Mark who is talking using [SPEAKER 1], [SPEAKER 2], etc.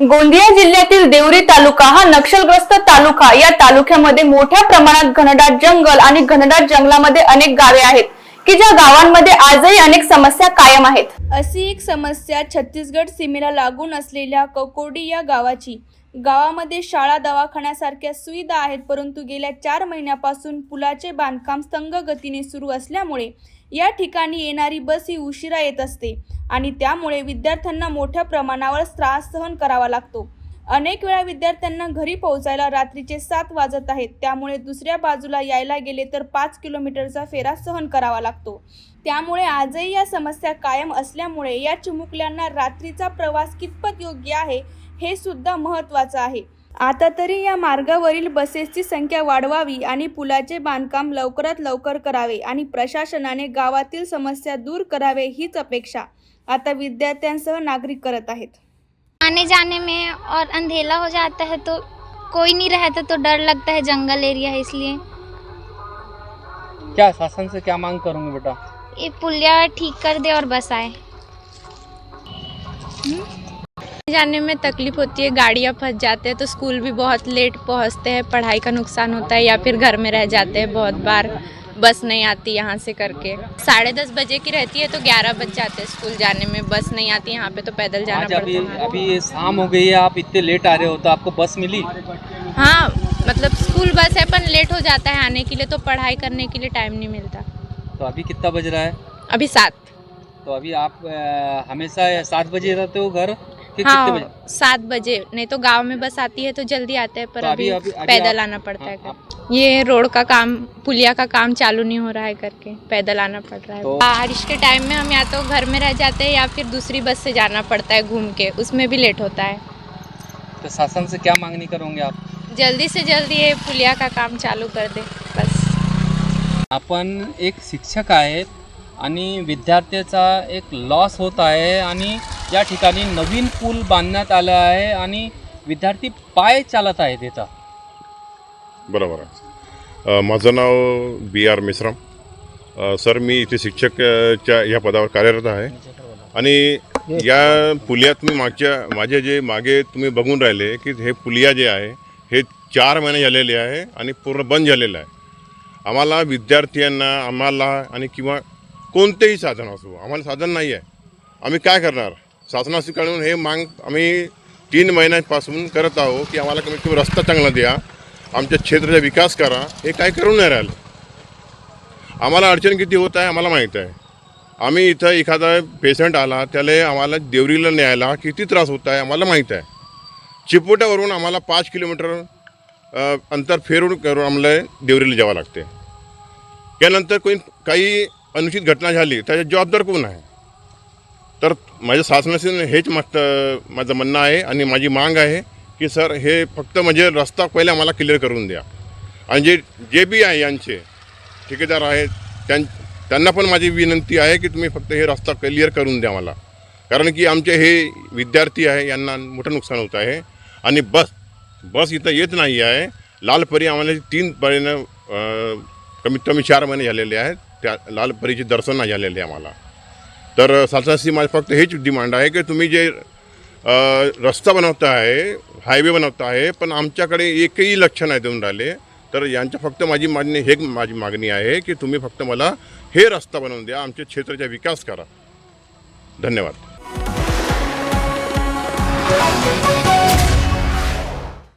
[SPEAKER 1] गोंदिया जिल्ह्यातील देवरी तालुका हा नक्षलग्रस्त तालुका. या तालुक्यामध्ये मोठ्या प्रमाणात घनदाट जंगल आणि घनदाट जंगलामध्ये अनेक गावे आहेत की ज्या गावांमध्ये आजही अनेक समस्या कायम आहेत. अशी एक समस्या छत्तीसगड सीमेला लागून असलेल्या ककोडी या गावाची. गावामध्ये शाळा दवाखान्यासारख्या सुविधा आहेत परंतु गेल्या चार महिन्यापासून पुलाचे बांधकाम संघ गतीने सुरू असल्यामुळे या ठिकाणी येणारी बस ही उशिरा येत असते. आणि त्यामुळे विद्यार्थ्यांना मोठ्या प्रमाणावर त्रास सहन करावा लागतो. अनेक वेळा विद्यार्थ्यांना घरी पोहोचायला रात्रीचे सात वाजत आहेत. त्यामुळे दुसऱ्या बाजूला यायला गेले तर पाच किलोमीटरचा फेरा सहन करावा लागतो. त्यामुळे आजही या समस्या कायम असल्यामुळे या चिमुकल्यांना रात्रीचा प्रवास कितपत योग्य आहे हे सुद्धा महत्त्वाचं आहे. आता तरी या मार्गावरील बसेसची संख्या वाढवावी आणि पुलाचे बांधकाम लवकरात लवकर करावे आणि प्रशासनाने गावातील समस्या दूर करावे हीच अपेक्षा आता विद्यार्थ्यांसह नागरिक करत आहेत.
[SPEAKER 2] आने जाने में और अंधेला हो जाता है तो कोई नहीं रहता तो डर लगता है जंगल एरिया है इसलिए।
[SPEAKER 3] क्या शासन से क्या मांग करूंगी बेटा?
[SPEAKER 2] ये पुलिया ठीक कर दे और बस आए।
[SPEAKER 4] जाने में तकलीफ़ होती है गाड़ियाँ फंस जाते हैं तो स्कूल भी बहुत लेट पहुँचते हैं पढ़ाई का नुकसान होता है या फिर घर में रह जाते हैं बहुत बार बस नहीं आती यहाँ से करके। साढ़े दस बजे की रहती है तो ग्यारह बज जाते हैं स्कूल जाने में बस नहीं आती यहाँ पे तो पैदल जाना पड़ता
[SPEAKER 3] अभी
[SPEAKER 4] है।
[SPEAKER 3] अभी शाम हो गई है आप इतने लेट आ रहे हो तो आपको बस मिली?
[SPEAKER 4] हाँ मतलब स्कूल बस है पर लेट हो जाता है आने के लिए तो पढ़ाई करने के लिए टाइम नहीं मिलता।
[SPEAKER 3] तो अभी कितना बज रहा है?
[SPEAKER 4] अभी सात।
[SPEAKER 3] तो अभी आप हमेशा सात बजे रहते हो घर? कि कितने
[SPEAKER 4] हाँ
[SPEAKER 3] बजे?
[SPEAKER 4] सात बजे नहीं तो गाँव में बस आती है तो जल्दी आते हैं पर
[SPEAKER 3] तो अभी-
[SPEAKER 4] अभी,
[SPEAKER 3] अभी-
[SPEAKER 4] पैदल आना पड़ता है
[SPEAKER 3] हाँ,
[SPEAKER 4] ये रोड का काम पुलिया का काम चालू नहीं हो रहा है करके पैदल आना पड़ रहा है।
[SPEAKER 3] तो-
[SPEAKER 4] बारिश के टाइम में हम या तो घर में रह जाते हैं या फिर दूसरी बस से जाना पड़ता है घूम के उसमें भी लेट होता है।
[SPEAKER 3] तो शासन से क्या मांगनी करोगे आप?
[SPEAKER 4] जल्दी से जल्दी ये पुलिया का काम चालू कर दे बस।
[SPEAKER 3] आपण एक शिक्षक आहेत आणि विद्यार्थ्याचा एक लॉस होत आहे आणि या ठिकाणी नवीन पूल बांधण्यात आला आहे आणि विद्यार्थी पाय चालत आहेत इथं.
[SPEAKER 5] बरोबर आहे. माझं नाव बी आर मिश्राम. अ, सर मी इथे शिक्षकच्या या पदावर कार्यरत आहे. आणि या पुलिया तुम्ही मागच्या माझे जे मागे तुम्ही बघून राहिले की हे पुलिया जे आहे हे चार महिने झालेले आहे आणि पूर्ण बंद झालेलं आहे. आम्हाला विद्यार्थ्यांना आम्हाला आणि किंवा कोणतेही साधन असो आम्हाला साधन नाही आहे. आम्ही काय करणार? शासनाकडून हे मांग आम्ही तीन महिन्यापासून करत आहोत की आम्हाला कमीत कमी रस्ता चांगला द्या आमच्या क्षेत्राचा विकास करा हे काय करून नाही राहिलं. आम्हाला अडचण किती होत आहे आम्हाला माहीत आहे. आम्ही इथं एखादा पेशंट आला त्याला आम्हाला देवरीला न्यायला किती त्रास होत आहे आम्हाला माहीत आहे. चिपोट्यावरून आम्हाला पाच किलोमीटर अंतर फेरून करून आम्हाला देवरीला जावं लागते. यानंतर कोणी काही अनुचित घटना झाली त्याच्या जबाबदार कोण आहे? तर माझ्या शासनाशी हेच मस्त माझं म्हणणं आहे आणि माझी मांग आहे की सर हे फक्त म्हणजे रस्ता पहिले आम्हाला क्लिअर करून द्या. आणि जे जे बी आहे यांचे ठेकेदार आहेत त्यां त्यांना पण माझी विनंती आहे की तुम्ही फक्त हे रस्ता क्लिअर करून द्या मला. कारण की आमचे हे विद्यार्थी आहे यांना मोठं नुकसान होत आहे. आणि बस बस इथं येत नाही आहे. लालपरी आम्हाला तीन परीनं कमीत कमी चार महिने झालेले आहेत. त्या लालपरीचे दर्शन नाही झालेले आहे आम्हाला. तर शासनाशी माझी फक्त हेच डिमांड आहे की तुम्ही जे रस्ता बनवता आहे हायवे बनवता आहे पण आमच्याकडे एकही लक्ष नाही देऊन राहिले. तर यांच्या फक्त माझी मागणी हे माझी मागणी आहे की तुम्ही फक्त मला हे रस्ता बनवून द्या आमच्या क्षेत्राचा विकास करा. धन्यवाद.